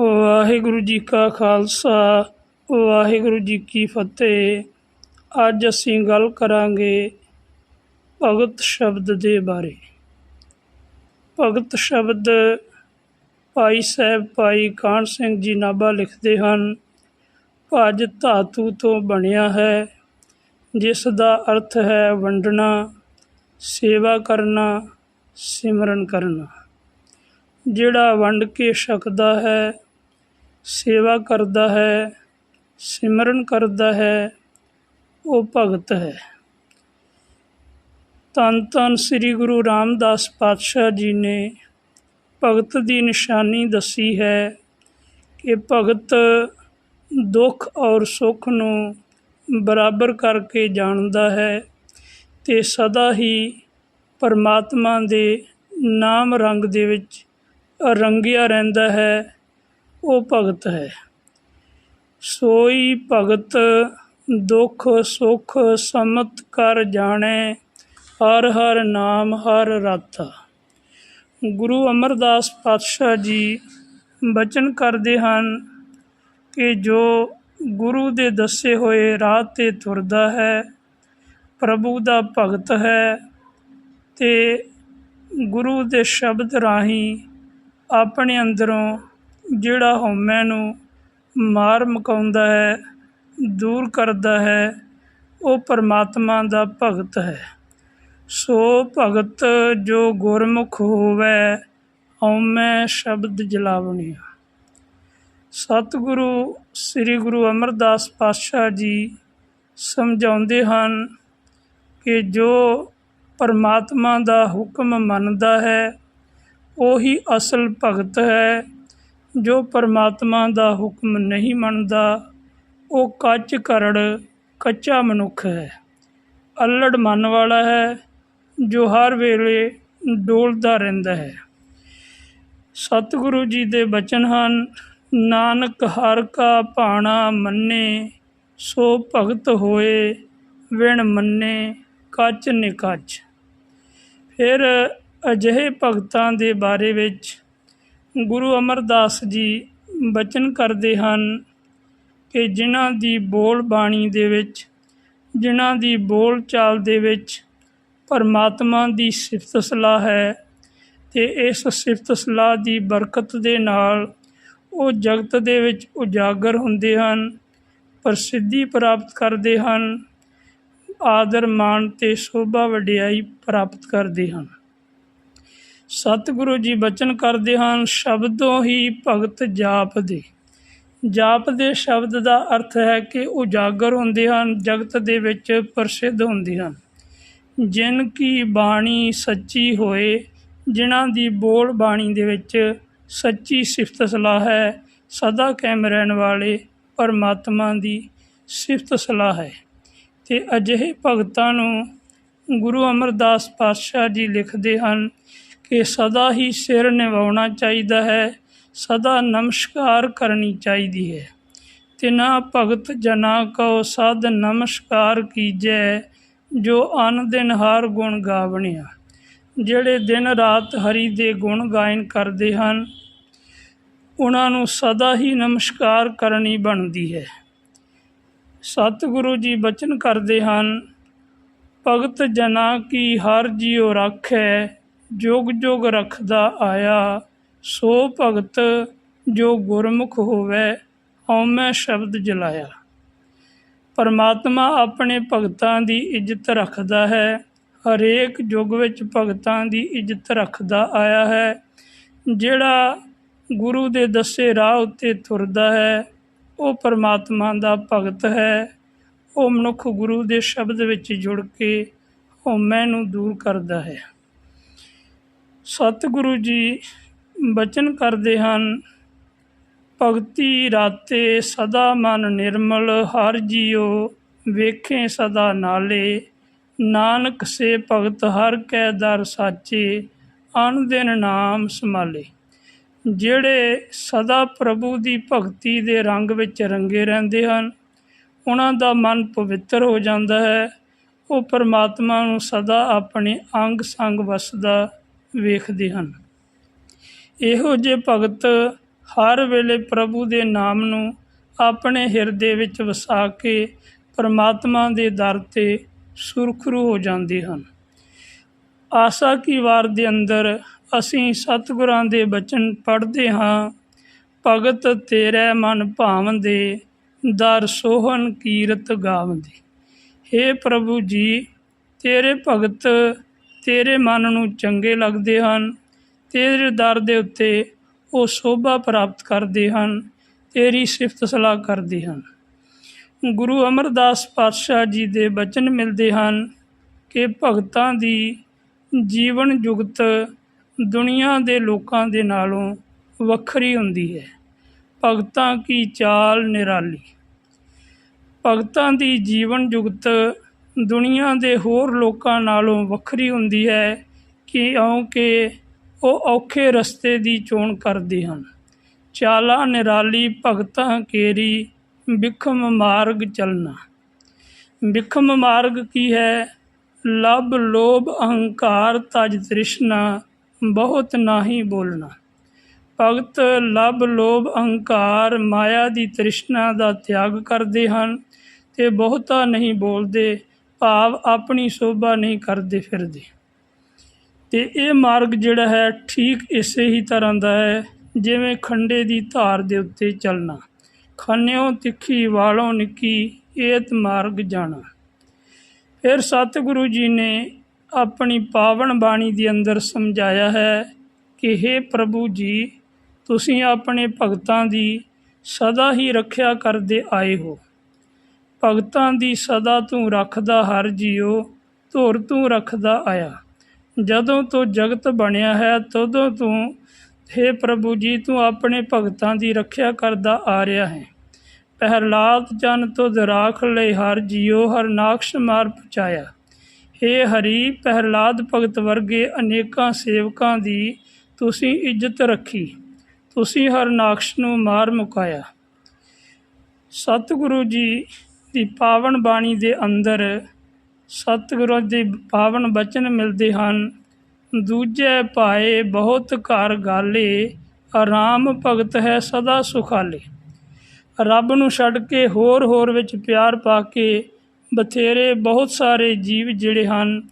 ਵਾਹਿਗੁਰੂ ਜੀ ਕਾ ਖਾਲਸਾ, ਵਾਹਿਗੁਰੂ ਜੀ ਕੀ ਫਤਿਹ। ਅੱਜ ਅਸੀਂ ਗੱਲ ਕਰਾਂਗੇ ਭਗਤ ਸ਼ਬਦ ਦੇ ਬਾਰੇ। ਭਗਤ ਸ਼ਬਦ ਭਾਈ ਸਾਹਿਬ ਭਾਈ ਕਾਹਨ ਸਿੰਘ ਜੀ ਨਾਭਾ ਲਿਖਦੇ ਹਨ, ਭਜ ਧਾਤੂ ਤੋਂ ਬਣਿਆ ਹੈ, ਜਿਸ ਦਾ ਅਰਥ ਹੈ ਵੰਡਣਾ, ਸੇਵਾ ਕਰਨਾ, ਸਿਮਰਨ ਕਰਨਾ। ਜਿਹੜਾ ਵੰਡ ਕੇ ਛਕਦਾ ਹੈ ਸੇਵਾ ਕਰਦਾ ਹੈ, ਸਿਮਰਨ ਕਰਦਾ ਹੈ, ਉਹ ਭਗਤ ਹੈ। ਧੰਨ ਧੰਨ ਸ੍ਰੀ ਗੁਰੂ ਰਾਮਦਾਸ ਪਾਤਸ਼ਾਹ ਜੀ ਨੇ ਭਗਤ ਦੀ ਨਿਸ਼ਾਨੀ ਦੱਸੀ ਹੈ ਕਿ ਭਗਤ ਦੁੱਖ ਔਰ ਸੁੱਖ ਨੂੰ ਬਰਾਬਰ ਕਰਕੇ ਜਾਣਦਾ ਹੈ ਤੇ ਸਦਾ ਹੀ ਪਰਮਾਤਮਾ ਦੇ ਨਾਮ ਰੰਗ ਦੇ ਵਿੱਚ ਰੰਗਿਆ ਰਹਿੰਦਾ ਹੈ। ਉਹ ਭਗਤ ਹੈ। ਸੋਈ ਭਗਤ ਦੁੱਖ ਸੁੱਖ ਸਮਤ ਕਰ ਜਾਣੇ, ਹਰ ਹਰ ਨਾਮ ਹਰ ਰਾਤਾ। ਗੁਰੂ ਅਮਰਦਾਸ ਪਾਤਸ਼ਾਹ ਜੀ ਬਚਨ ਕਰਦੇ ਹਨ ਕਿ ਜੋ ਗੁਰੂ ਦੇ ਦੱਸੇ ਹੋਏ ਰਾਹ ਤੇ ਤੁਰਦਾ ਹੈ, ਪ੍ਰਭੂ ਦਾ ਭਗਤ ਹੈ ਤੇ ਗੁਰੂ ਦੇ ਸ਼ਬਦ ਰਾਹੀਂ ਆਪਣੇ ਅੰਦਰੋਂ ਜਿਹੜਾ ਹਉਮੈ ਨੂੰ ਮਾਰ ਮੁਕਾਉਂਦਾ ਹੈ, ਦੂਰ ਕਰਦਾ ਹੈ, ਉਹ ਪਰਮਾਤਮਾ ਦਾ ਭਗਤ ਹੈ। ਸੋ ਭਗਤ ਜੋ ਗੁਰਮੁਖ ਹੋਵੇ, ਹਉਮੈ ਸ਼ਬਦ ਜਲਾਵਣਿਆ ਸਤਿਗੁਰੂ, ਸ੍ਰੀ ਗੁਰੂ ਅਮਰਦਾਸ ਪਾਤਸ਼ਾਹ ਜੀ ਸਮਝਾਉਂਦੇ ਹਨ ਕਿ ਜੋ ਪਰਮਾਤਮਾ ਦਾ ਹੁਕਮ ਮੰਨਦਾ ਹੈ, ਉਹੀ ਅਸਲ ਭਗਤ ਹੈ। ਜੋ ਪਰਮਾਤਮਾ ਦਾ ਹੁਕਮ ਨਹੀਂ ਮੰਨਦਾ, ਉਹ ਕੱਚ ਕਰੜ, ਕੱਚਾ ਮਨੁੱਖ ਹੈ। ਅਲੜ ਮਨ ਵਾਲਾ ਹੈ, ਜੋ ਹਰ ਵੇਲੇ ਡੋਲਦਾ ਰਹਿੰਦਾ ਹੈ। ਸਤਿਗੁਰੂ ਜੀ ਦੇ ਬਚਨ ਹਨ, ਨਾਨਕ ਹਰ ਕਾ ਭਾਣਾ ਮੰਨੇ, ਸੋ ਭਗਤ ਹੋਏ, ਵਿਣ ਮੰਨੇ, ਕੱਚ ਨਿਕੱਚ ਫਿਰ ਅਜਿਹੇ ਭਗਤਾਂ ਦੇ ਬਾਰੇ ਵਿੱਚ ਗੁਰੂ ਅਮਰਦਾਸ ਜੀ ਬਚਨ ਕਰਦੇ ਹਨ ਕਿ ਜਿਨ੍ਹਾਂ ਦੀ ਬੋਲ ਬਾਣੀ ਦੇ ਵਿੱਚ, ਜਿਨ੍ਹਾਂ ਦੀ ਬੋਲ ਚਾਲ ਦੇ ਵਿੱਚ ਪਰਮਾਤਮਾ ਦੀ ਸਿਫਤ ਸਲਾਹ ਹੈ ਤੇ ਇਸ ਸਿਫਤ ਸਲਾਹ ਦੀ ਬਰਕਤ ਦੇ ਨਾਲ ਉਹ ਜਗਤ ਦੇ ਵਿੱਚ ਉਜਾਗਰ ਹੁੰਦੇ ਹਨ, ਪ੍ਰਸਿੱਧੀ ਪ੍ਰਾਪਤ ਕਰਦੇ ਹਨ ਆਦਰ ਮਾਣ ਤੇ ਸ਼ੋਭਾ ਵਡਿਆਈ ਪ੍ਰਾਪਤ ਕਰਦੇ ਹਨ। ਸਤਿਗੁਰੂ ਜੀ ਬਚਨ ਕਰਦੇ ਹਨ, ਸ਼ਬਦੋਂ ਹੀ ਭਗਤ ਜਾਪ ਦੇ ਜਾਪ ਦੇ ਸ਼ਬਦ ਦਾ ਅਰਥ ਹੈ ਕਿ ਉਜਾਗਰ ਹੁੰਦੇ ਹਨ, ਜਗਤ ਦੇ ਵਿੱਚ ਪ੍ਰਸਿੱਧ ਹੁੰਦੇ ਹਨ। ਜਿਨ ਕੀ ਬਾਣੀ ਸੱਚੀ ਹੋਏ, ਜਿਨ੍ਹਾਂ ਦੀ ਬੋਲ ਬਾਣੀ ਦੇ ਵਿੱਚ ਸੱਚੀ ਸਿਫਤ ਸਲਾਹ ਹੈ, ਸਦਾ ਕਾਇਮ ਰਹਿਣ ਵਾਲੇ ਪਰਮਾਤਮਾ ਦੀ ਸਿਫਤ ਸਲਾਹ ਹੈ। ਤੇ ਅਜਿਹੇ ਭਗਤਾਂ ਨੂੰ ਗੁਰੂ ਅਮਰਦਾਸ ਪਾਤਸ਼ਾਹ ਜੀ ਲਿਖਦੇ ਹਨ ਕਿ ਸਦਾ ਹੀ ਸਿਰ ਨਿਵਾਉਣਾ ਚਾਹੀਦਾ ਹੈ, ਸਦਾ ਨਮਸਕਾਰ ਕਰਨੀ ਚਾਹੀਦੀ ਹੈ। ਤਿਨਾ ਭਗਤ ਜਨਾ ਕੋ ਸਦ ਨਮਸਕਾਰ ਕੀਜੈ, ਜੋ ਅਨ ਦਿਨ ਹਰ ਗੁਣ ਗਾਵਣਿਆ। ਜਿਹੜੇ ਦਿਨ ਰਾਤ ਹਰੀ ਦੇ ਗੁਣ ਗਾਇਨ ਕਰਦੇ ਹਨ, ਉਹਨਾਂ ਨੂੰ ਸਦਾ ਹੀ ਨਮਸਕਾਰ ਕਰਨੀ ਬਣਦੀ ਹੈ। ਸਤਿਗੁਰੂ ਜੀ ਬਚਨ ਕਰਦੇ ਹਨ, ਭਗਤ ਜਨਾ ਕੀ ਹਰ ਜੀਉ ਰੱਖੈ ਜੁਗ ਜੁਗ ਰੱਖਦਾ ਆਇਆ। ਸੋ ਭਗਤ ਜੋ ਗੁਰਮੁਖ ਹੋਵੇ, ਹਉਮੈ ਸ਼ਬਦ ਜਲਾਇਆ। ਪਰਮਾਤਮਾ ਆਪਣੇ ਭਗਤਾਂ ਦੀ ਇੱਜ਼ਤ ਰੱਖਦਾ ਹੈ। ਹਰੇਕ ਯੁੱਗ ਵਿੱਚ ਭਗਤਾਂ ਦੀ ਇੱਜ਼ਤ ਰੱਖਦਾ ਆਇਆ ਹੈ। ਜਿਹੜਾ ਗੁਰੂ ਦੇ ਦੱਸੇ ਰਾਹ ਉੱਤੇ ਤੁਰਦਾ ਹੈ, ਉਹ ਪਰਮਾਤਮਾ ਦਾ ਭਗਤ ਹੈ। ਉਹ ਮਨੁੱਖ ਗੁਰੂ ਦੇ ਸ਼ਬਦ ਵਿੱਚ ਜੁੜ ਕੇ ਹਉਮੈ ਨੂੰ ਦੂਰ ਕਰਦਾ ਹੈ। ਸਤਿਗੁਰੂ ਜੀ ਬਚਨ ਕਰਦੇ ਹਨ। ਭਗਤੀ ਰਾਤੇ ਸਦਾ ਮਨ ਨਿਰਮਲ, ਹਰ ਜੀਓ ਵੇਖੇ ਸਦਾ ਨਾਲੇ। ਨਾਨਕ ਸੇ ਭਗਤ ਹਰ ਕੈ ਦਰ ਸਾਚੇ ਅਨ ਦਿਨ ਨਾਮ ਸੰਭਾਲੇ। ਜਿਹੜੇ ਸਦਾ ਪ੍ਰਭੂ ਦੀ ਭਗਤੀ ਦੇ ਰੰਗ ਵਿੱਚ ਰੰਗੇ ਰਹਿੰਦੇ ਹਨ, ਉਹਨਾਂ ਦਾ ਮਨ ਪਵਿੱਤਰ ਹੋ ਜਾਂਦਾ ਹੈ। ਉਹ ਪਰਮਾਤਮਾ ਨੂੰ ਸਦਾ ਆਪਣੇ ਅੰਗ ਸੰਗ ਵਸਦਾ ਵੇਖਦੇ ਹਨ। ਇਹੋ ਜਿਹੇ ਭਗਤ ਹਰ ਵੇਲੇ ਪ੍ਰਭੂ ਦੇ ਨਾਮ ਨੂੰ ਆਪਣੇ ਹਿਰਦੇ ਵਿੱਚ ਵਸਾ ਕੇ ਪਰਮਾਤਮਾ ਦੇ ਦਰ ਤੇ ਸੁਰਖਰੂ ਹੋ ਜਾਂਦੇ ਹਨ। ਆਸਾ ਕੀ ਵਾਰ ਦੇ ਅੰਦਰ ਅਸੀਂ ਸਤਿਗੁਰਾਂ ਦੇ ਬਚਨ ਪੜ੍ਹਦੇ ਹਾਂ, ਭਗਤ ਤੇਰੇ ਮਨ ਭਾਵੰਦੇ, ਦਰ ਸੋਹਣ ਕੀਰਤ ਗਾਵੰਦੇ। ਹੇ ਪ੍ਰਭੂ ਜੀ, ਤੇਰੇ ਭਗਤ ਤੇਰੇ ਮਨ ਨੂੰ ਚੰਗੇ ਲੱਗਦੇ ਹਨ, ਤੇਰੇ ਦਰ ਦੇ ਉੱਤੇ ਉਹ ਸ਼ੋਭਾ ਪ੍ਰਾਪਤ ਕਰਦੇ ਹਨ, ਤੇਰੀ ਸਿਫਤ ਸਲਾਹ ਕਰਦੇ ਹਨ। ਗੁਰੂ ਅਮਰਦਾਸ ਪਾਤਸ਼ਾਹ ਜੀ ਦੇ ਬਚਨ ਮਿਲਦੇ ਹਨ ਕਿ ਭਗਤਾਂ ਦੀ ਜੀਵਨ ਜੁਗਤ ਦੁਨੀਆ ਦੇ ਲੋਕਾਂ ਦੇ ਨਾਲੋਂ ਵੱਖਰੀ ਹੁੰਦੀ ਹੈ। ਭਗਤਾਂ ਕੀ ਚਾਲ ਨਿਰਾਲੀ। ਭਗਤਾਂ ਦੀ ਜੀਵਨ ਜੁਗਤ ਦੁਨੀਆ ਦੇ ਹੋਰ ਲੋਕਾਂ ਨਾਲੋਂ ਵੱਖਰੀ ਹੁੰਦੀ ਹੈ ਕਿਉਂਕਿ ਉਹ ਔਖੇ ਰਸਤੇ ਦੀ ਚੋਣ ਕਰਦੇ ਹਨ। ਚਾਲਾ, ਨਿਰਾਲੀ, ਭਗਤਾਂ, ਕੇਰੀ, ਬਿਖਮ ਮਾਰਗ ਚਲਣਾ। ਬਿਖਮ ਮਾਰਗ ਕੀ ਹੈ? ਲਬ, ਲੋਭ, ਅਹੰਕਾਰ, ਤਜ, ਤ੍ਰਿਸ਼ਨਾ, ਬਹੁਤ ਨਾਹੀ ਬੋਲਣਾ। ਭਗਤ ਲਬ, ਲੋਭ, ਅਹੰਕਾਰ, ਮਾਇਆ ਦੀ ਤ੍ਰਿਸ਼ਨਾ ਦਾ ਤਿਆਗ ਕਰਦੇ ਹਨ ਤੇ ਬਹੁਤਾ ਨਹੀਂ ਬੋਲਦੇ। ਭਾਵ ਆਪਣੀ ਸ਼ੋਭਾ ਨਹੀਂ ਕਰਦੇ ਫਿਰਦੇ। ਤੇ ਇਹ ਮਾਰਗ ਜਿਹੜਾ ਹੈ, ਠੀਕ ਇਸੇ ਹੀ ਤਰ੍ਹਾਂ ਦਾ ਹੈ, ਜਿਵੇਂ ਖੰਡੇ ਦੀ ਧਾਰ ਦੇ ਉੱਤੇ ਚੱਲਣਾ। ਖੰਨਿਓ, ਤਿੱਖੀ, ਵਾਲੋਂ, ਨਿੱਕੀ, ਏਤ ਮਾਰਗ ਜਾਣਾ। ਫਿਰ ਸਤਿਗੁਰੂ ਜੀ ਨੇ ਆਪਣੀ ਪਾਵਨ ਬਾਣੀ ਦੇ ਅੰਦਰ ਸਮਝਾਇਆ ਹੈ ਕਿ हे ਪ੍ਰਭੂ ਜੀ, ਤੁਸੀਂ ਆਪਣੇ ਭਗਤਾਂ ਦੀ ਸਦਾ ਹੀ ਰੱਖਿਆ ਕਰਦੇ ਆਏ ਹੋ। ਭਗਤਾਂ ਦੀ ਸਦਾ ਤੂੰ ਰੱਖਦਾ ਹਰ ਜੀਓ ਧੁਰ ਤੂੰ ਰੱਖਦਾ ਆਇਆ। ਜਦੋਂ ਤੋਂ ਜਗਤ ਬਣਿਆ ਹੈ, ਤਦੋਂ ਤੂੰ हे ਪ੍ਰਭੂ ਜੀ, ਤੂੰ ਆਪਣੇ ਭਗਤਾਂ ਦੀ ਰੱਖਿਆ ਕਰਦਾ ਆ ਰਿਹਾ ਹੈ। ਪਹਿਲਾਦ ਜਨ ਤੁਧ ਰਾਖ ਲਈ ਹਰ ਜੀਓ ਹਰ ਨਾਕਸ਼ ਮਾਰ ਪਚਾਇਆ। हे ਹਰੀ ਪਹਿਲਾਦ ਭਗਤ ਵਰਗੇ ਅਨੇਕਾਂ ਸੇਵਕਾਂ ਦੀ ਤੁਸੀਂ ਇੱਜ਼ਤ ਰੱਖੀ। ਤੁਸੀਂ ਹਰ ਨਾਕਸ਼ ਨੂੰ ਮਾਰ ਮੁਕਾਇਆ। ਸਤਿਗੁਰੂ ਜੀ ਦੀ ਪਾਵਨ ਬਾਣੀ ਦੇ ਅੰਦਰ ਸਤਿਗੁਰਾਂ ਦੇ ਪਾਵਨ ਬਚਨ ਮਿਲਦੇ ਹਨ। ਦੂਜੇ ਪਾਏ ਬਹੁਤ ਘਰ ਗਾਲੇ ਆਰਾਮ ਭਗਤ ਹੈ ਸਦਾ ਸੁਖਾਲੇ। ਰੱਬ ਨੂੰ ਛੱਡ ਕੇ ਹੋਰ ਹੋਰ ਵਿੱਚ ਪਿਆਰ ਪਾ ਕੇ ਬਥੇਰੇ ਬਹੁਤ ਸਾਰੇ ਜੀਵ ਜਿਹੜੇ ਹਨ,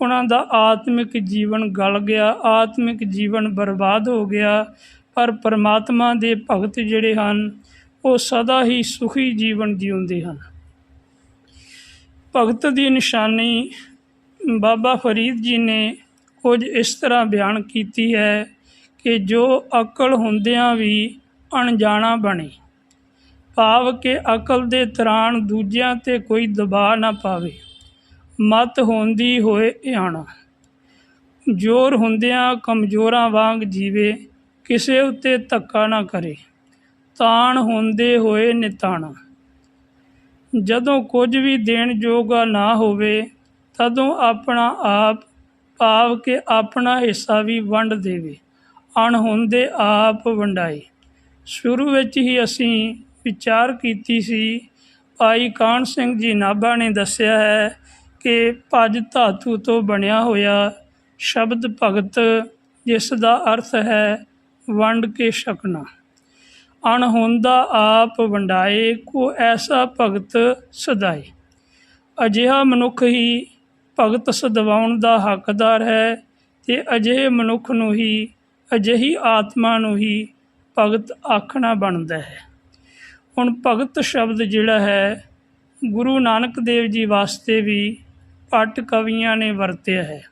ਉਹਨਾਂ ਦਾ ਆਤਮਿਕ ਜੀਵਨ ਗਲ ਗਿਆ, ਆਤਮਿਕ ਜੀਵਨ ਬਰਬਾਦ ਹੋ ਗਿਆ। ਪਰ ਪਰਮਾਤਮਾ ਦੇ ਭਗਤ ਜਿਹੜੇ ਹਨ, ਉਹ ਸਦਾ ਹੀ ਸੁਖੀ ਜੀਵਨ ਜਿਉਂਦੇ ਹਨ। ਭਗਤ ਦੀ ਨਿਸ਼ਾਨੀ ਬਾਬਾ ਫਰੀਦ ਜੀ ਨੇ ਕੁਝ ਇਸ ਤਰ੍ਹਾਂ ਬਿਆਨ ਕੀਤੀ ਹੈ ਕਿ ਜੋ ਅਕਲ ਹੁੰਦਿਆਂ ਵੀ ਅਣਜਾਣਾ ਬਣੇ, ਭਾਵ ਕਿ ਅਕਲ ਦੇ ਤਰਾਣ ਦੂਜਿਆਂ ਤੇ ਕੋਈ ਦਬਾਅ ਨਾ ਪਾਵੇ, ਮਤ ਹੁੰਦੀ ਹੋਏ ਇਆਣਾ। ਜ਼ੋਰ ਹੁੰਦਿਆਂ ਕਮਜ਼ੋਰਾਂ ਵਾਂਗ ਜੀਵੇ, ਕਿਸੇ ਉੱਤੇ ਧੱਕਾ ਨਾ ਕਰੇ, ਤਾਣ ਹੁੰਦੇ ਹੋਏ ਨਿਤਾਣਾ। ਜਦੋਂ ਕੁਝ ਵੀ ਦੇਣ ਜੋਗਾ ਨਾ ਹੋਵੇ, ਤਦੋਂ ਆਪਣਾ ਆਪ ਭਾਵ ਕਿ ਆਪਣਾ ਹਿੱਸਾ ਵੀ ਵੰਡ ਦੇਵੇ। ਅਣ ਆਪ ਵੰਡਾਏ। ਸ਼ੁਰੂ ਵਿੱਚ ਹੀ ਅਸੀਂ ਵਿਚਾਰ ਕੀਤੀ ਸੀ, ਭਾਈ ਕਾਨ ਸਿੰਘ ਜੀ ਨਾਭਾ ਨੇ ਦੱਸਿਆ ਹੈ ਕਿ ਭਜ ਧਾਤੂ ਤੋਂ ਬਣਿਆ ਹੋਇਆ ਸ਼ਬਦ ਭਗਤ, ਜਿਸ ਦਾ ਅਰਥ ਹੈ, ਵੰਡ ਕੇ ਛਕਣਾ। ਅਣਹੋਂਦਾ ਆਪ ਵੰਡਾਏ, ਕੋ ਐਸਾ ਭਗਤ ਸਦਾਏ। ਅਜਿਹਾ ਮਨੁੱਖ ਹੀ ਭਗਤ ਸਦਵਾਉਣ ਦਾ ਹੱਕਦਾਰ ਹੈ ਤੇ ਅਜਿਹੇ ਮਨੁੱਖ ਨੂੰ ਹੀ, ਅਜਿਹੀ ਆਤਮਾ ਨੂੰ ਹੀ ਭਗਤ ਆਖਣਾ ਬਣਦਾ ਹੈ। ਹੁਣ ਭਗਤ ਸ਼ਬਦ ਜਿਹੜਾ ਹੈ, ਗੁਰੂ ਨਾਨਕ ਦੇਵ ਜੀ ਵਾਸਤੇ ਵੀ ਪਟ ਕਵੀਆਂ ਨੇ ਵਰਤਿਆ ਹੈ।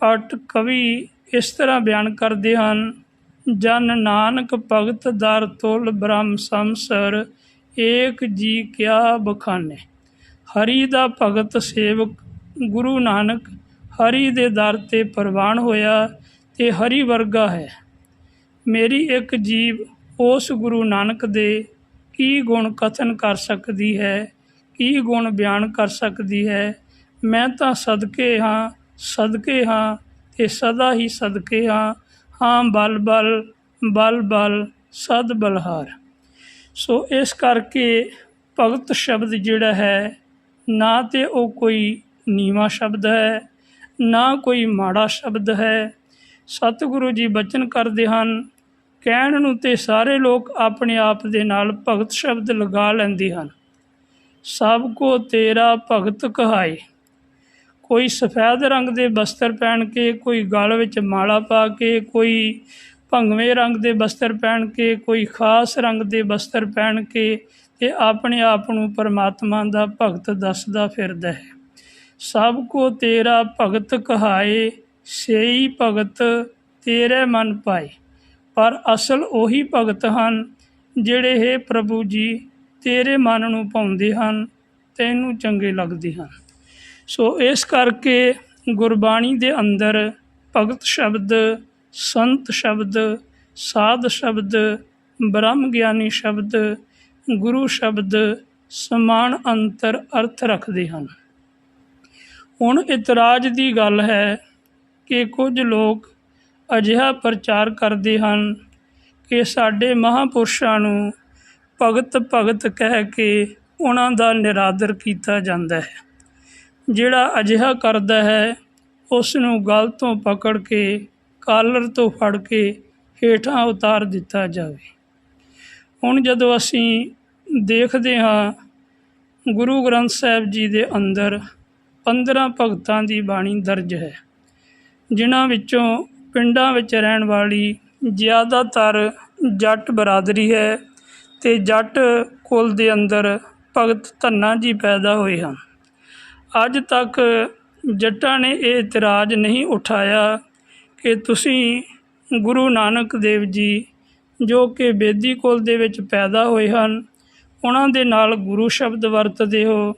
ਪਟ ਕਵੀ ਇਸ ਤਰ੍ਹਾਂ ਬਿਆਨ ਕਰਦੇ ਹਨ ਜਨ ਨਾਨਕ ਭਗਤ ਦਰ ਤੁਲ ਬ੍ਰਹਮ ਸੰਸਰ, ਏਕ ਜੀ ਕਿਆ ਬਖਾਨੇ। ਹਰੀ ਦਾ ਭਗਤ ਸੇਵਕ ਗੁਰੂ ਨਾਨਕ, ਹਰੀ ਦੇ ਦਰ ਤੇ ਪ੍ਰਵਾਨ ਹੋਇਆ ਤੇ ਹਰੀ ਵਰਗਾ ਹੈ। ਮੇਰੀ ਇੱਕ ਜੀਵ ਉਸ ਗੁਰੂ ਨਾਨਕ ਦੇ ਕੀ ਗੁਣ ਕਥਨ ਕਰ ਸਕਦੀ ਹੈ, ਕੀ ਗੁਣ ਬਿਆਨ ਕਰ ਸਕਦੀ ਹੈ? ਮੈਂ ਤਾਂ ਸਦਕੇ ਹਾਂ ਸਦਕੇ ਹਾਂ ਤੇ ਸਦਾ ਹੀ ਸਦਕੇ ਹਾਂ। ਹਾਂ, ਬਲ ਬਲ ਬਲ ਬਲ, ਸਦ, ਬਲਹਾਰ। ਸੋ ਇਸ ਕਰਕੇ ਭਗਤ ਸ਼ਬਦ ਜਿਹੜਾ ਹੈ, ਨਾ ਤੇ ਉਹ ਕੋਈ ਨੀਵਾ ਸ਼ਬਦ ਹੈ, ਨਾ ਕੋਈ ਮਾੜਾ ਸ਼ਬਦ ਹੈ। ਸਤਿਗੁਰੂ ਜੀ ਬਚਨ ਕਰਦੇ ਹਨ, ਕਹਿਣ ਨੂੰ ਤੇ ਸਾਰੇ ਲੋਕ ਆਪਣੇ ਆਪ ਦੇ ਨਾਲ ਭਗਤ ਸ਼ਬਦ ਲਗਾ ਲੈਂਦੇ ਹਨ। ਸਭ ਕੋ ਤੇਰਾ ਭਗਤ ਕਹਾਏ। ਕੋਈ ਸਫੈਦ ਰੰਗ ਦੇ ਵਸਤਰ ਪਹਿਨ ਕੇ, ਕੋਈ ਗਲ ਵਿੱਚ ਮਾਲਾ ਪਾ ਕੇ, ਕੋਈ ਭੰਗਵੇਂ ਰੰਗ ਦੇ ਬਸਤਰ ਪਹਿਨ ਕੇ, ਕੋਈ ਖਾਸ ਰੰਗ ਦੇ ਬਸਤਰ ਪਹਿਨ ਕੇ ਤੇ ਆਪਣੇ ਆਪ ਨੂੰ ਪਰਮਾਤਮਾ ਦਾ ਭਗਤ ਦੱਸਦਾ ਫਿਰਦਾ ਹੈ। ਸਭ ਕੋ ਤੇਰਾ ਭਗਤ ਕਹਾਏ, ਸੇਈ ਭਗਤ ਤੇਰੇ ਮਨ ਪਾਏ। ਪਰ ਅਸਲ ਉਹੀ ਭਗਤ ਹਨ ਜਿਹੜੇ ਹੈ ਪ੍ਰਭੂ ਜੀ ਤੇਰੇ ਮਨ ਨੂੰ ਪਾਉਂਦੇ ਹਨ, ਤੈਨੂੰ ਚੰਗੇ ਲੱਗਦੇ ਹਨ। ਸੋ ਇਸ ਕਰਕੇ ਗੁਰਬਾਣੀ ਦੇ ਅੰਦਰ ਭਗਤ ਸ਼ਬਦ, ਸੰਤ ਸ਼ਬਦ, ਸਾਧ ਸ਼ਬਦ, ਬ੍ਰਹਮ ਗਿਆਨੀ ਸ਼ਬਦ, ਗੁਰੂ ਸ਼ਬਦ ਸਮਾਨ ਅੰਤਰ ਅਰਥ ਰੱਖਦੇ ਹਨ। ਹੁਣ ਇਤਰਾਜ਼ ਦੀ ਗੱਲ ਹੈ ਕਿ ਕੁਝ ਲੋਕ ਅਜਿਹਾ ਪ੍ਰਚਾਰ ਕਰਦੇ ਹਨ ਕਿ ਸਾਡੇ ਮਹਾਪੁਰਸ਼ਾਂ ਨੂੰ ਭਗਤ ਭਗਤ ਕਹਿ ਕੇ ਉਹਨਾਂ ਦਾ ਨਿਰਾਦਰ ਕੀਤਾ ਜਾਂਦਾ ਹੈ। ਜਿਹੜਾ ਅਜਿਹਾ ਕਰਦਾ ਹੈ ਉਸ ਨੂੰ ਗਲ ਤੋਂ ਪਕੜ ਕੇ, ਕਾਲਰ ਤੋਂ ਫੜ ਕੇ ਹੇਠਾਂ ਉਤਾਰ ਦਿੱਤਾ ਜਾਵੇ। ਹੁਣ ਜਦੋਂ ਅਸੀਂ ਦੇਖਦੇ ਹਾਂ, ਗੁਰੂ ਗ੍ਰੰਥ ਸਾਹਿਬ ਜੀ ਦੇ ਅੰਦਰ 15 ਭਗਤਾਂ ਦੀ ਬਾਣੀ ਦਰਜ ਹੈ, ਜਿਨ੍ਹਾਂ ਵਿੱਚੋਂ ਪਿੰਡਾਂ ਵਿੱਚ ਰਹਿਣ ਵਾਲੀ ਜ਼ਿਆਦਾਤਰ ਜੱਟ ਬਰਾਦਰੀ ਹੈ ਤੇ ਜੱਟ ਕੁਲ ਦੇ ਅੰਦਰ ਭਗਤ ਧੰਨਾ ਜੀ ਪੈਦਾ ਹੋਏ ਹਨ। ਅੱਜ ਤੱਕ ਜੱਟਾਂ ਨੇ ਇਹ ਇਤਰਾਜ਼ ਨਹੀਂ ਉਠਾਇਆ ਕਿ ਤੁਸੀਂ ਗੁਰੂ ਨਾਨਕ ਦੇਵ ਜੀ, ਜੋ ਕਿ ਬੇਦੀ ਕੁਲ ਦੇ ਵਿੱਚ ਪੈਦਾ ਹੋਏ ਹਨ, ਉਹਨਾਂ ਦੇ ਨਾਲ ਗੁਰੂ ਸ਼ਬਦ ਵਰਤਦੇ ਹੋ।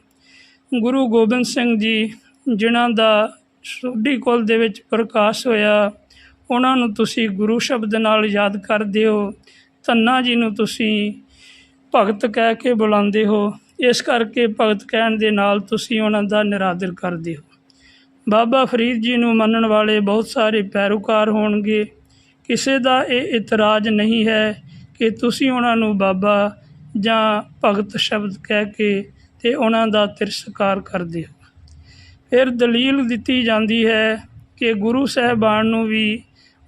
ਗੁਰੂ ਗੋਬਿੰਦ ਸਿੰਘ ਜੀ, ਜਿਨ੍ਹਾਂ ਦਾ ਸੋਢੀ ਕੁਲ ਦੇ ਵਿੱਚ ਪ੍ਰਕਾਸ਼ ਹੋਇਆ, ਉਹਨਾਂ ਨੂੰ ਤੁਸੀਂ ਗੁਰੂ ਸ਼ਬਦ ਨਾਲ ਯਾਦ ਕਰਦੇ ਹੋ। ਧੰਨਾ ਜੀ ਨੂੰ ਤੁਸੀਂ ਭਗਤ ਕਹਿ ਕੇ ਬੁਲਾਉਂਦੇ ਹੋ। ਇਸ ਕਰਕੇ ਭਗਤ ਕਹਿਣ ਦੇ ਨਾਲ ਤੁਸੀਂ ਉਹਨਾਂ ਦਾ ਨਿਰਾਦਰ ਕਰਦੇ ਹੋ। ਬਾਬਾ ਫਰੀਦ ਜੀ ਨੂੰ ਮੰਨਣ ਵਾਲੇ ਬਹੁਤ ਸਾਰੇ ਪੈਰੋਕਾਰ ਹੋਣਗੇ। ਕਿਸੇ ਦਾ ਇਹ ਇਤਰਾਜ਼ ਨਹੀਂ ਹੈ ਕਿ ਤੁਸੀਂ ਉਹਨਾਂ ਨੂੰ ਬਾਬਾ ਜਾਂ ਭਗਤ ਸ਼ਬਦ ਕਹਿ ਕੇ ਤੇ ਉਹਨਾਂ ਦਾ ਤਿਰਸਕਾਰ ਕਰਦੇ ਹੋ। ਫਿਰ ਦਲੀਲ ਦਿੱਤੀ ਜਾਂਦੀ ਹੈ ਕਿ ਗੁਰੂ ਸਾਹਿਬਾਨ ਨੂੰ ਵੀ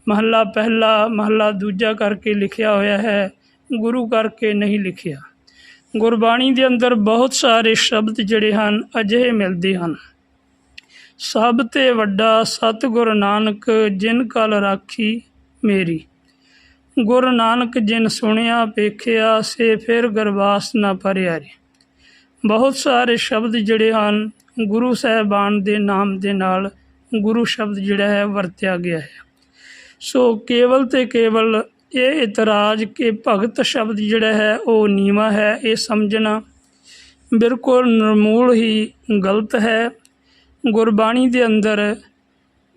ਮਹੱਲਾ ਪਹਿਲਾ, ਮਹੱਲਾ ਦੂਜਾ ਕਰਕੇ ਲਿਖਿਆ ਹੋਇਆ ਹੈ। ਗੁਰੂ ਕਰਕੇ ਨਹੀਂ ਲਿਖਿਆ। ਗੁਰਬਾਣੀ ਦੇ ਅੰਦਰ ਬਹੁਤ ਸਾਰੇ ਸ਼ਬਦ ਜਿਹੜੇ ਹਨ ਅਜਿਹੇ ਮਿਲਦੇ ਹਨ। ਸਭ ਤੇ ਵੱਡਾ ਸਤਿਗੁਰ ਨਾਨਕ ਜਿਨ ਕਲ ਰਾਖੀ ਮੇਰੀ। ਗੁਰ ਨਾਨਕ ਜਿਨ ਸੁਣਿਆ ਵੇਖਿਆ ਸੇ ਫਿਰ ਗਰਵਾਸ ਨਾ ਭਰਿਆ ਰੇ ਬਹੁਤ ਸਾਰੇ ਸ਼ਬਦ ਜਿਹੜੇ ਹਨ ਗੁਰੂ ਸਾਹਿਬਾਨ ਦੇ ਨਾਮ ਦੇ ਨਾਲ ਗੁਰੂ ਸ਼ਬਦ ਜਿਹੜਾ ਹੈ ਵਰਤਿਆ ਗਿਆ ਹੈ। ਸੋ ਕੇਵਲ ਤੇ ਕੇਵਲ ਇਹ ਇਤਰਾਜ਼ ਕਿ ਭਗਤ ਸ਼ਬਦ ਜਿਹੜਾ ਹੈ ਉਹ ਨੀਵਾ ਹੈ, ਇਹ ਸਮਝਣਾ ਬਿਲਕੁਲ ਨਿਰਮੂਲ ਹੀ ਗਲਤ ਹੈ। ਗੁਰਬਾਣੀ ਦੇ ਅੰਦਰ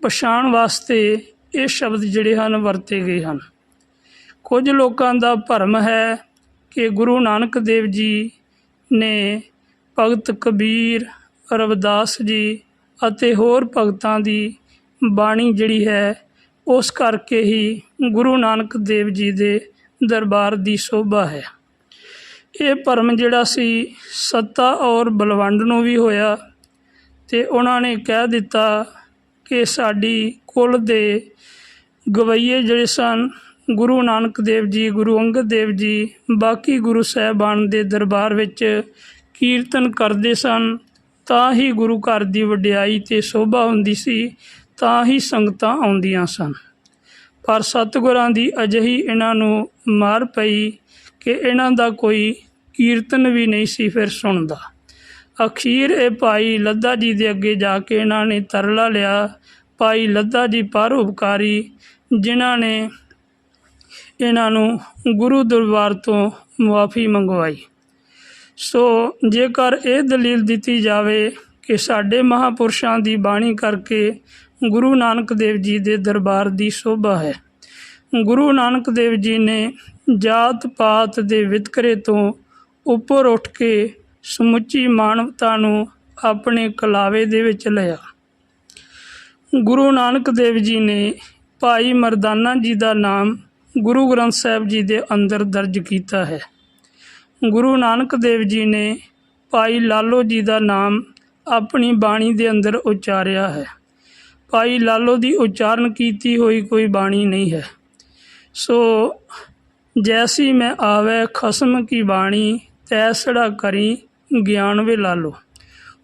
ਪਛਾਣ ਵਾਸਤੇ ਇਹ ਸ਼ਬਦ ਜਿਹੜੇ ਹਨ ਵਰਤੇ ਗਏ ਹਨ। ਕੁਝ ਲੋਕਾਂ ਦਾ ਭਰਮ ਹੈ ਕਿ ਗੁਰੂ ਨਾਨਕ ਦੇਵ ਜੀ ਨੇ ਭਗਤ ਕਬੀਰ, ਰਵਿਦਾਸ ਜੀ ਅਤੇ ਹੋਰ ਭਗਤਾਂ ਦੀ ਬਾਣੀ ਜਿਹੜੀ ਹੈ ਉਸ ਕਰਕੇ ਹੀ ਗੁਰੂ ਨਾਨਕ ਦੇਵ ਜੀ ਦੇ ਦਰਬਾਰ ਦੀ ਸ਼ੋਭਾ ਹੈ। ਇਹ ਭਰਮ ਜਿਹੜਾ ਸੀ, ਸੱਤਾ ਔਰ ਬਲਵੰਡ ਨੂੰ ਵੀ ਹੋਇਆ ਤੇ ਉਹਨਾਂ ਨੇ ਕਹਿ ਦਿੱਤਾ ਕਿ ਸਾਡੀ ਕੁਲ ਦੇ ਗਵਈਏ ਜਿਹੜੇ ਸਨ, ਗੁਰੂ ਨਾਨਕ ਦੇਵ ਜੀ, ਗੁਰੂ ਅੰਗਦ ਦੇਵ ਜੀ, ਬਾਕੀ ਗੁਰੂ ਸਾਹਿਬਾਨ ਦੇ ਦਰਬਾਰ ਵਿੱਚ ਕੀਰਤਨ ਕਰਦੇ ਸਨ, ਤਾਂ ਹੀ ਗੁਰੂ ਘਰ ਦੀ ਵਡਿਆਈ ਤੇ ਸ਼ੋਭਾ ਹੁੰਦੀ ਸੀ ਤਾਂ ਹੀ ਸੰਗਤਾਂ ਆਉਂਦੀਆਂ ਸਨ। ਪਰ ਸਤਿਗੁਰਾਂ ਦੀ ਅਜਿਹੀ ਇਹਨਾਂ ਨੂੰ ਮਾਰ ਪਈ ਕਿ ਇਹਨਾਂ ਦਾ ਕੋਈ ਕੀਰਤਨ ਵੀ ਨਹੀਂ ਸੀ ਫਿਰ ਸੁਣਦਾ। ਅਖੀਰ ਇਹ ਭਾਈ ਲੱਦਾ ਜੀ ਦੇ ਅੱਗੇ ਜਾ ਕੇ ਇਹਨਾਂ ਨੇ ਤਰਲਾ ਲਿਆ। ਭਾਈ ਲੱਦਾ ਜੀ ਪਰਉਪਕਾਰੀ ਜਿਨ੍ਹਾਂ ਨੇ ਇਹਨਾਂ ਨੂੰ ਗੁਰੂ ਦਰਬਾਰ ਤੋਂ ਮੁਆਫੀ ਮੰਗਵਾਈ। ਸੋ ਜੇਕਰ ਇਹ ਦਲੀਲ ਦਿੱਤੀ ਜਾਵੇ ਕਿ ਸਾਡੇ ਮਹਾਪੁਰਸ਼ਾਂ ਦੀ ਬਾਣੀ ਕਰਕੇ ਗੁਰੂ ਨਾਨਕ ਦੇਵ ਜੀ ਦੇ ਦਰਬਾਰ ਦੀ ਸ਼ੋਭਾ ਹੈ। ਗੁਰੂ ਨਾਨਕ ਦੇਵ ਜੀ ਨੇ ਜਾਤ ਪਾਤ ਦੇ ਵਿਤਕਰੇ ਤੋਂ ਉੱਪਰ ਉੱਠ ਕੇ ਸਮੁੱਚੀ ਮਾਨਵਤਾ ਨੂੰ ਆਪਣੇ ਕਲਾਵੇ ਦੇ ਵਿੱਚ ਲਿਆ। ਗੁਰੂ ਨਾਨਕ ਦੇਵ ਜੀ ਨੇ ਭਾਈ ਮਰਦਾਨਾ ਜੀ ਦਾ ਨਾਮ ਗੁਰੂ ਗ੍ਰੰਥ ਸਾਹਿਬ ਜੀ ਦੇ ਅੰਦਰ ਦਰਜ ਕੀਤਾ ਹੈ। ਗੁਰੂ ਨਾਨਕ ਦੇਵ ਜੀ ਨੇ ਭਾਈ ਲਾਲੋ ਜੀ ਦਾ ਨਾਮ ਆਪਣੀ ਬਾਣੀ ਦੇ ਅੰਦਰ ਉਚਾਰਿਆ ਹੈ। ਭਾਈ ਲਾਲੋ ਦੀ ਉਚਾਰਨ ਕੀਤੀ ਹੋਈ ਕੋਈ ਬਾਣੀ ਨਹੀਂ ਹੈ। ਸੋ ਜੈਸੀ ਮੈਂ ਆਵੇ ਖਸਮ ਕੀ ਬਾਣੀ ਤੈਸੜਾ ਕਰੀ ਗਿਆਨ ਵੇ ਲਾਲੋ।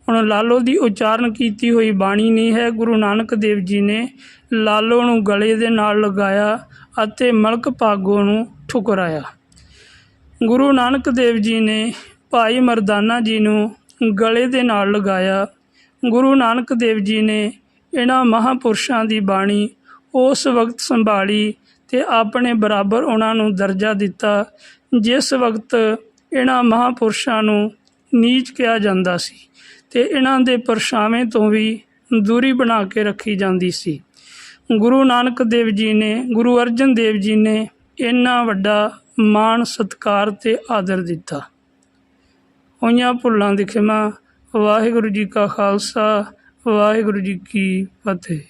ਹੁਣ ਲਾਲੋ ਦੀ ਉਚਾਰਨ ਕੀਤੀ ਹੋਈ ਬਾਣੀ ਨਹੀਂ ਹੈ। ਗੁਰੂ ਨਾਨਕ ਦੇਵ ਜੀ ਨੇ ਲਾਲੋ ਨੂੰ ਗਲੇ ਦੇ ਨਾਲ ਲਗਾਇਆ ਅਤੇ ਮਲਕ ਭਾਗੋ ਨੂੰ ਠੁਕਰਾਇਆ। ਗੁਰੂ ਨਾਨਕ ਦੇਵ ਜੀ ਨੇ ਭਾਈ ਮਰਦਾਨਾ ਜੀ ਨੂੰ ਗਲੇ ਦੇ ਨਾਲ ਲਗਾਇਆ। ਗੁਰੂ ਨਾਨਕ ਦੇਵ ਜੀ ਨੇ ਇਹਨਾਂ ਮਹਾਪੁਰਸ਼ਾਂ ਦੀ ਬਾਣੀ ਉਸ ਵਕਤ ਸੰਭਾਲੀ ਤੇ ਆਪਣੇ ਬਰਾਬਰ ਉਹਨਾਂ ਨੂੰ ਦਰਜਾ ਦਿੱਤਾ, ਜਿਸ ਵਕਤ ਇਹਨਾਂ ਮਹਾਪੁਰਸ਼ਾਂ ਨੂੰ ਨੀਚ ਕਿਹਾ ਜਾਂਦਾ ਸੀ ਤੇ ਇਹਨਾਂ ਦੇ ਪਰਛਾਵੇਂ ਤੋਂ ਵੀ ਦੂਰੀ ਬਣਾ ਕੇ ਰੱਖੀ ਜਾਂਦੀ ਸੀ। ਗੁਰੂ ਨਾਨਕ ਦੇਵ ਜੀ ਨੇ, ਗੁਰੂ ਅਰਜਨ ਦੇਵ ਜੀ ਨੇ ਇੰਨਾ ਵੱਡਾ ਮਾਣ ਸਤਕਾਰ ਤੇ ਆਦਰ ਦਿੱਤਾ। ਹੋਈਆਂ ਭੁੱਲਾਂ ਦੀ ਖਿਮਾ, ਵਾਹਿਗੁਰੂ ਜੀ ਕਾ ਖਾਲਸਾ ਵਾਹਿਗੁਰੂ ਜੀ ਕੀ ਫਤਿਹ।